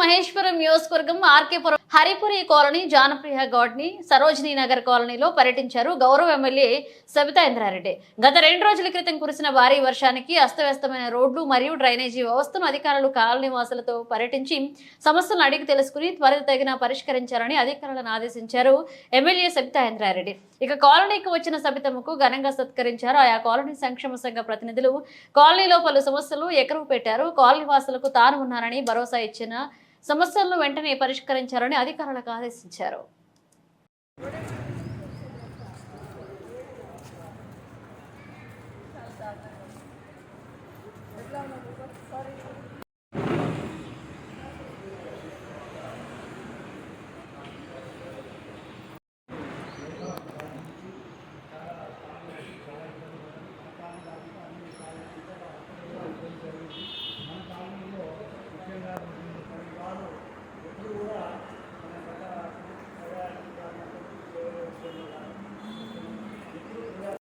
మహేశ్వరం నియోజకవర్గం ఆర్కేపురం హరిపురి కాలనీ జానప్రియ గౌడ్ని సరోజినీ నగర్ కాలనీలో పర్యటించారు గౌరవ ఎమ్మెల్యే సబితా ఇంద్రారెడ్డి. గత రెండు రోజుల క్రితం కురిసిన భారీ వర్షానికి అస్తవ్యస్తమైన రోడ్లు మరియు డ్రైనేజీ వ్యవస్థను అధికారులు కాలనీ వాసులతో పర్యటించి సమస్యలను అడిగి తెలుసుకుని త్వరితగిన పరిష్కరించాలని అధికారులను ఆదేశించారు ఎమ్మెల్యే సబితా ఇంద్రారెడ్డి. ఇక కాలనీకి వచ్చిన సబితమ్మకు ఘనంగా సత్కరించారు. ఆయా కాలనీ సంక్షేమ సంఘ ప్రతినిధులు కాలనీలో పలు సమస్యలు ఎకరువు పెట్టారు. కాలనీ వాసులకు తాను ఉన్నానని భరోసా వచ్చిన సమస్యలను వెంటనే పరిష్కరించాలని అధికారులకు ఆదేశించారు.